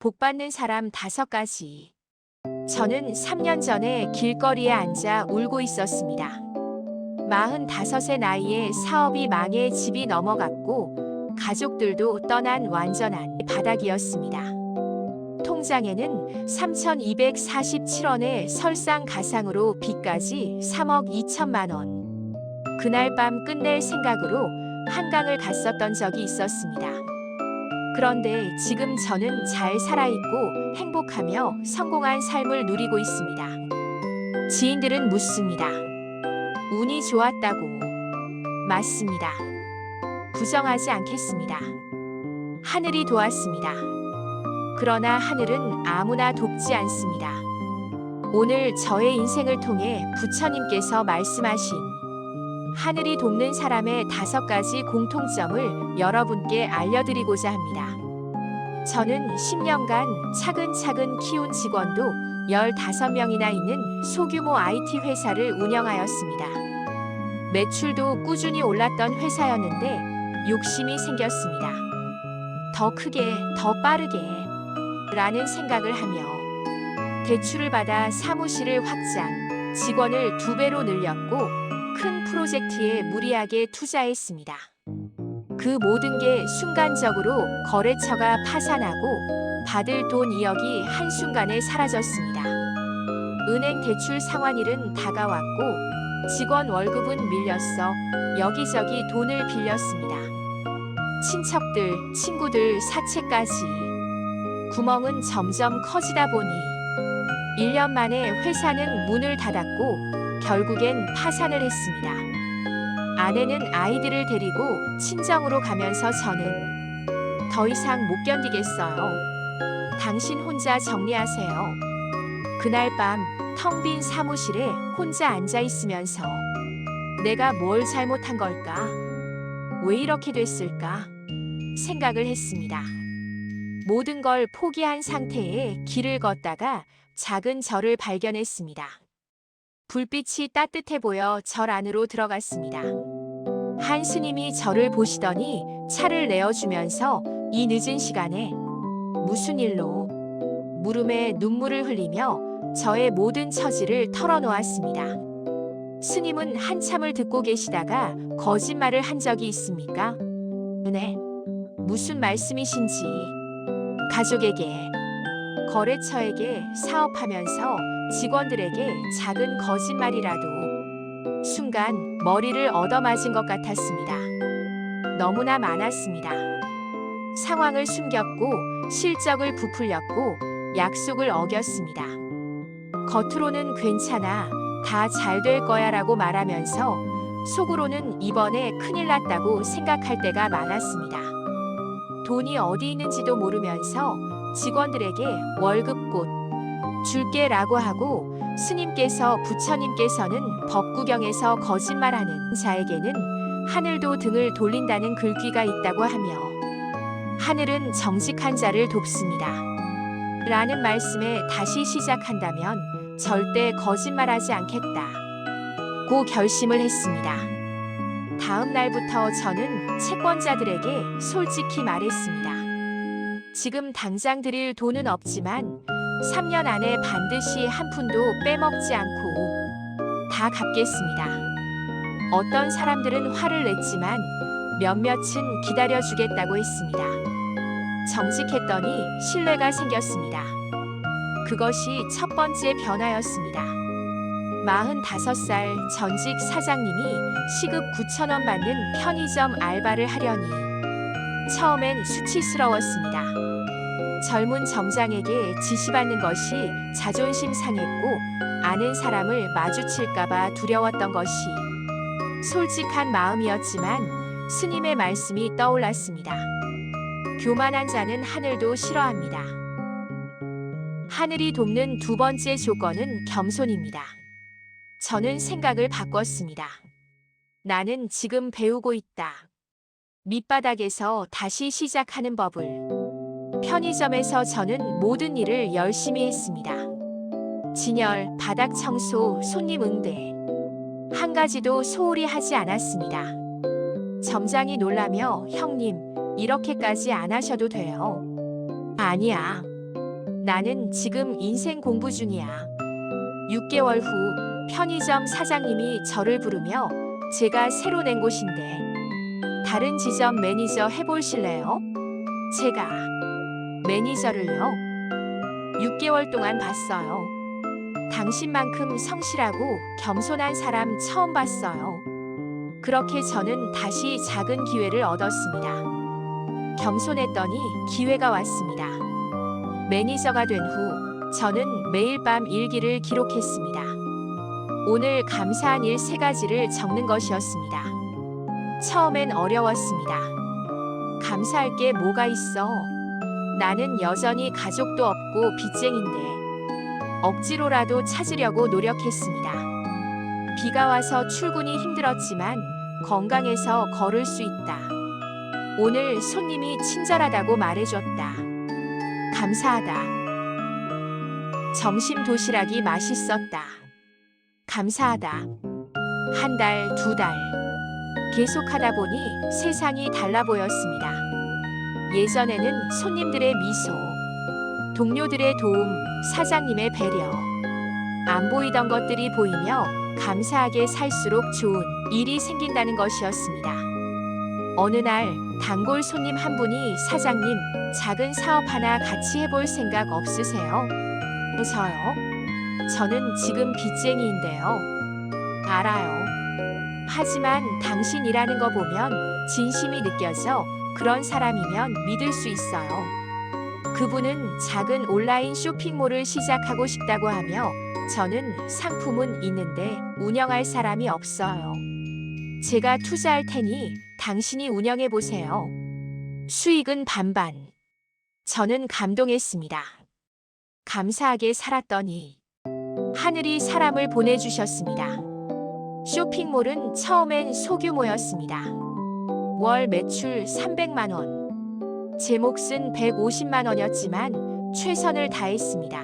복 받는 사람 다섯 가지. 저는 3년 전에 길거리에 앉아 울고 있었습니다. 45의 나이에 사업이 망해 집이 넘어갔고 가족들도 떠난 완전한 바닥이었습니다. 통장에는 3,247원의 설상가상으로 빚까지 3억 2천만 원. 그날 밤 끝낼 생각으로 한강을 갔었던 적이 있었습니다. 그런데 지금 저는 잘 살아있고 행복하며 성공한 삶을 누리고 있습니다. 지인들은 묻습니다. 운이 좋았다고. 맞습니다. 부정하지 않겠습니다. 하늘이 도왔습니다. 그러나 하늘은 아무나 돕지 않습니다. 오늘 저의 인생을 통해 부처님께서 말씀하신 하늘이 돕는 사람의 다섯 가지 공통점을 여러분께 알려드리고자 합니다. 저는 10년간 차근차근 키운 직원도 15명이나 있는 소규모 IT 회사를 운영하였습니다. 매출도 꾸준히 올랐던 회사였는데 욕심이 생겼습니다. 더 크게, 더 빠르게 라는 생각을 하며 대출을 받아 사무실을 확장, 직원을 두 배로 늘렸고 큰 프로젝트에 무리하게 투자했습니다. 그 모든 게 순간적으로 거래처가 파산하고 받을 돈 2억이 한순간에 사라졌습니다. 은행 대출 상환일은 다가왔고 직원 월급은 밀렸어 여기저기 돈을 빌렸습니다. 친척들, 친구들 사채까지 구멍은 점점 커지다 보니 1년 만에 회사는 문을 닫았고 결국엔 파산을 했습니다. 아내는 아이들을 데리고 친정으로 가면서 저는 더 이상 못 견디겠어요. 당신 혼자 정리하세요. 그날 밤 텅 빈 사무실에 혼자 앉아 있으면서 내가 뭘 잘못한 걸까? 왜 이렇게 됐을까? 생각을 했습니다. 모든 걸 포기한 상태에 길을 걷다가 작은 절을 발견했습니다. 불빛이 따뜻해 보여 절 안으로 들어갔습니다. 한 스님이 저를 보시더니 차를 내어주면서 이 늦은 시간에 무슨 일로 물음에 눈물을 흘리며 저의 모든 처지를 털어놓았습니다. 스님은 한참을 듣고 계시다가 거짓말을 한 적이 있습니까? 네. 무슨 말씀이신지 가족에게 거래처에게 사업하면서 직원들에게 작은 거짓말이라도 순간 머리를 얻어맞은 것 같았습니다. 너무나 많았습니다. 상황을 숨겼고 실적을 부풀렸고 약속을 어겼습니다. 겉으로는 괜찮아 다 잘 될 거야 라고 말하면서 속으로는 이번에 큰일 났다고 생각할 때가 많았습니다. 돈이 어디 있는지도 모르면서 직원들에게 월급꽃 줄게 라고 하고 스님께서 부처님께서는 법구경에서 거짓말하는 자에게는 하늘도 등을 돌린다는 글귀가 있다고 하며 하늘은 정직한 자를 돕습니다. 라는 말씀에 다시 시작한다면 절대 거짓말하지 않겠다. 고 결심을 했습니다. 다음 날부터 저는 채권자들에게 솔직히 말했습니다. 지금 당장 드릴 돈은 없지만 3년 안에 반드시 한 푼도 빼먹지 않고 다 갚겠습니다. 어떤 사람들은 화를 냈지만 몇몇은 기다려주겠다고 했습니다. 정직했더니 신뢰가 생겼습니다. 그것이 첫 번째 변화였습니다. 45살 전직 사장님이 시급 9천원 받는 편의점 알바를 하려니 처음엔 수치스러웠습니다. 젊은 점장에게 지시받는 것이 자존심 상했고 아는 사람을 마주칠까봐 두려웠던 것이 솔직한 마음이었지만 스님의 말씀이 떠올랐습니다. 교만한 자는 하늘도 싫어합니다. 하늘이 돕는 두 번째 조건은 겸손입니다. 저는 생각을 바꿨습니다. 나는 지금 배우고 있다. 밑바닥에서 다시 시작하는 법을. 편의점에서 저는 모든 일을 열심히 했습니다. 진열, 바닥 청소, 손님 응대. 한 가지도 소홀히 하지 않았습니다. 점장이 놀라며 형님, 이렇게까지 안 하셔도 돼요. 아니야. 나는 지금 인생 공부 중이야. 6개월 후 편의점 사장님이 저를 부르며 제가 새로 낸 곳인데 다른 지점 매니저 해보실래요? 제가 매니저를요? 6개월 동안 봤어요. 당신만큼 성실하고 겸손한 사람 처음 봤어요. 그렇게 저는 다시 작은 기회를 얻었습니다. 겸손했더니 기회가 왔습니다. 매니저가 된 후 저는 매일 밤 일기를 기록했습니다. 오늘 감사한 일 세 가지를 적는 것이었습니다. 처음엔 어려웠습니다. 감사할 게 뭐가 있어? 나는 여전히 가족도 없고 빚쟁인데 억지로라도 찾으려고 노력했습니다. 비가 와서 출근이 힘들었지만 건강해서 걸을 수 있다. 오늘 손님이 친절하다고 말해줬다. 감사하다. 점심 도시락이 맛있었다. 감사하다. 한 달, 두 달. 계속하다 보니 세상이 달라 보였습니다. 예전에는 손님들의 미소, 동료들의 도움, 사장님의 배려. 안 보이던 것들이 보이며 감사하게 살수록 좋은 일이 생긴다는 것이었습니다. 어느 날 단골 손님 한 분이 사장님, 작은 사업 하나 같이 해볼 생각 없으세요? 저요? 저는 지금 빚쟁이인데요. 알아요. 하지만 당신 일하는 거 보면 진심이 느껴져 그런 사람이면 믿을 수 있어요. 그분은 작은 온라인 쇼핑몰을 시작하고 싶다고 하며 저는 상품은 있는데 운영할 사람이 없어요. 제가 투자할 테니 당신이 운영해 보세요. 수익은 반반. 저는 감동했습니다. 감사하게 살았더니 하늘이 사람을 보내주셨습니다. 쇼핑몰은 처음엔 소규모였습니다. 월 매출 300만 원. 제 몫은 150만 원이었지만 최선을 다했습니다.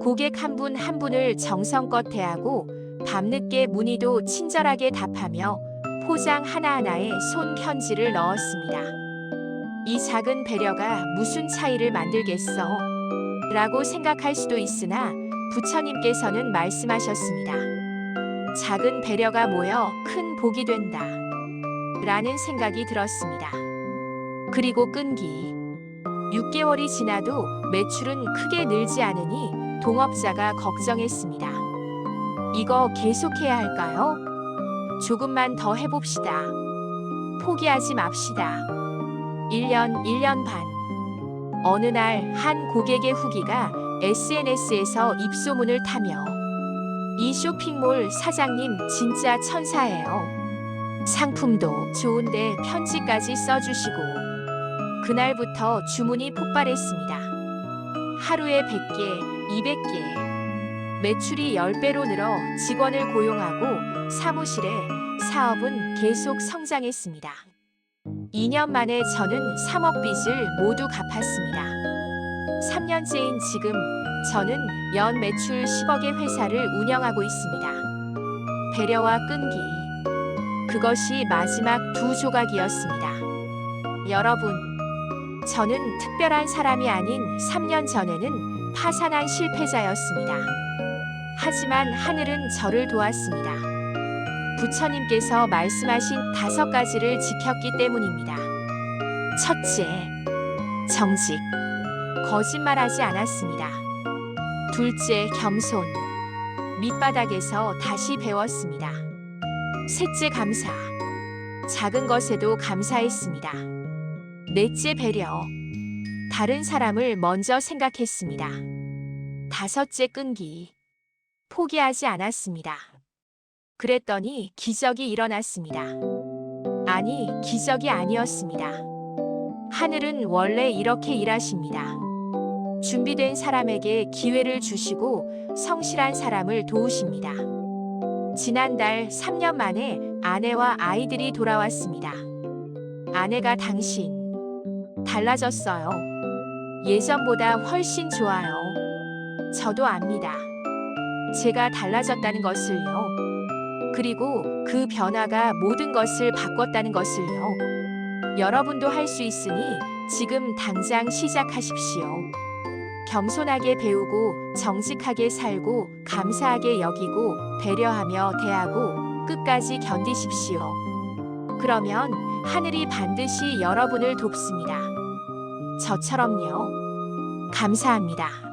고객 한분한 분을 정성껏 대하고 밤늦게 문의도 친절하게 답하며 포장 하나하나에 손 편지를 넣었습니다. 이 작은 배려가 무슨 차이를 만들겠어? 라고 생각할 수도 있으나 부처님께서는 말씀하셨습니다. 작은 배려가 모여 큰 복이 된다. 라는 생각이 들었습니다. 그리고 끈기. 6개월이 지나도 매출은 크게 늘지 않으니 동업자가 걱정했습니다. 이거 계속해야 할까요? 조금만 더 해봅시다. 포기하지 맙시다. 1년, 1년 반. 어느 날 한 고객의 후기가 SNS에서 입소문을 타며 이 쇼핑몰 사장님 진짜 천사예요. 상품도 좋은데 편지까지 써주시고 그날부터 주문이 폭발했습니다. 하루에 100개, 200개. 매출이 10배로 늘어 직원을 고용하고 사무실에 사업은 계속 성장했습니다. 2년 만에 저는 3억 빚을 모두 갚았습니다. 3년째인 지금 저는 연 매출 10억의 회사를 운영하고 있습니다. 배려와 끈기. 그것이 마지막 두 조각이었습니다. 여러분, 저는 특별한 사람이 아닌 3년 전에는 파산한 실패자였습니다. 하지만 하늘은 저를 도왔습니다. 부처님께서 말씀하신 다섯 가지를 지켰기 때문입니다. 첫째, 정직. 거짓말하지 않았습니다. 둘째, 겸손. 밑바닥에서 다시 배웠습니다. 셋째, 감사. 작은 것에도 감사했습니다. 넷째, 배려. 다른 사람을 먼저 생각했습니다. 다섯째, 끈기. 포기하지 않았습니다. 그랬더니 기적이 일어났습니다. 아니, 기적이 아니었습니다. 하늘은 원래 이렇게 일하십니다. 준비된 사람에게 기회를 주시고 성실한 사람을 도우십니다. 지난달 3년 만에 아내와 아이들이 돌아왔습니다. 아내가 당신 달라졌어요. 예전보다 훨씬 좋아요. 저도 압니다. 제가 달라졌다는 것을요. 그리고 그 변화가 모든 것을 바꿨다는 것을요. 여러분도 할 수 있으니 지금 당장 시작하십시오. 겸손하게 배우고 정직하게 살고 감사하게 여기고 배려하며 대하고 끝까지 견디십시오. 그러면 하늘이 반드시 여러분을 돕습니다. 저처럼요. 감사합니다.